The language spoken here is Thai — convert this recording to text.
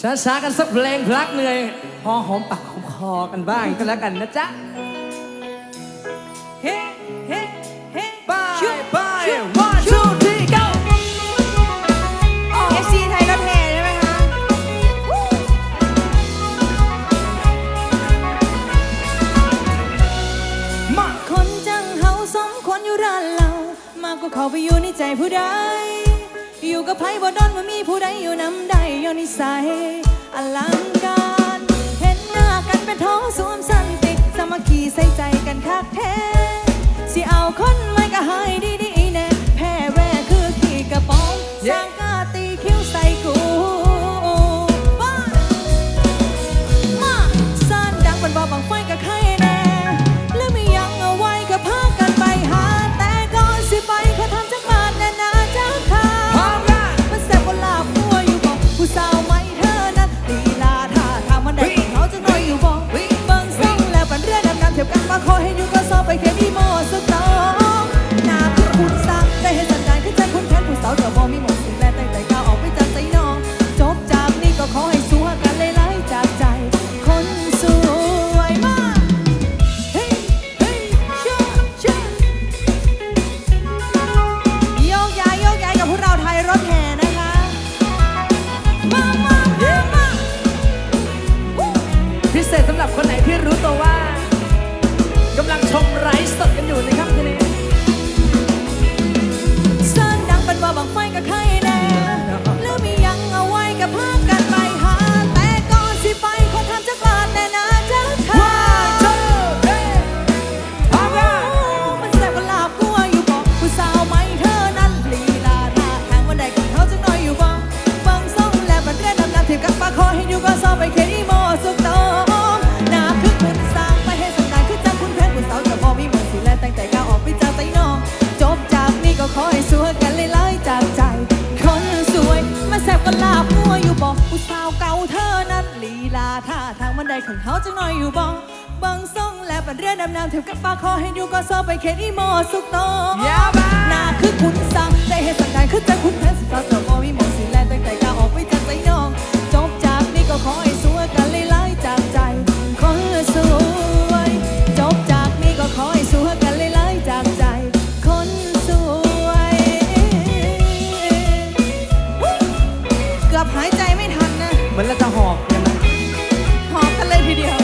ช้าๆกันสักเพลงพลักเหนื่อยพอหอมปากหอมคอกันบ้างก็แล้วกันนะจ๊ะ เฮ้เฮ้เฮ้บายบาย one two three go เอฟซีไทยรถแห่ใช่ไหมคะมาคนจังเฮาสมควรอยู่ร้านเรา มากกว่าเขาไปอยู่ในใจผู้ใด อยู่กับไพ่บ่ดอนว่ามีผู้ใดอยู่น้ำใดย้อนนิสัยอลังการ ขอให้อยู่ก็สอบไปแค่นี้โมสุดต้องหน้าคือคุณสั่งได้เห็นสัญญาณขึ้นใจคุณแทนผู้สาวเดี๋ยวบ่มีหมดสิ่งแลแต่แต่ก้าวออกไปจากใจน้อง จบจากนี้ก็ขอให้สู้กันเลยไล่จากใจ คนสวยมาก เฮ้ยเฮ้ยชูชูโยกย้ายโยกย้ายกับพวกเราไทยรถแห่นะคะ มามามามาพิเศษสำหรับคนไหนที่รู้ตัวว่า ชมไลฟ์สดกันอยู่ในค่ำคืนนี้เส้นดังเป็นว่าบังไฟกับใครแน่หรือมียังเอาไว้กับพากันไปหา แต่ก่อนสิไปขอทำจักบาทแน่นะจ๊ะค่ะพร้อมกันมันแสบกว่าลาบกลัวอยู่บอกกูสาวไหมเธอนั้นลีลาท่าทางวันใดกับเขาจะน้อยอยู่บ่ฟังส่งแลบันเรียนนำนำเทียบกับปาคอให้อยู่ก็สอไปเคดีโมู้สาวเก่าเธอนั้นลีลาท่าทางมันได้ของเขาจังน้อยอยู่บ้องบังซ่องและบันเรือนำน้ำถือกับปลาคอให้ดูก็โซไปเคนอีโมสุกโตยาบ้าหน้าคือคุณสั่งใจเห้สังการคือใจคุณแทนสุดตาตัวมอมีมองสีแลตั้งแต่ก้าวออกไปจากใจน้อง จบจากนี้ก็ขอให้สวยกันเลยไล่จากใจคนสวยจบจากนี้ก็ขอให้สวยกันเลยไล่จากใจคนสวยกืบหายใจไม่ทัน มือนเราจะหอบกันหอบกันเลยทีเดียว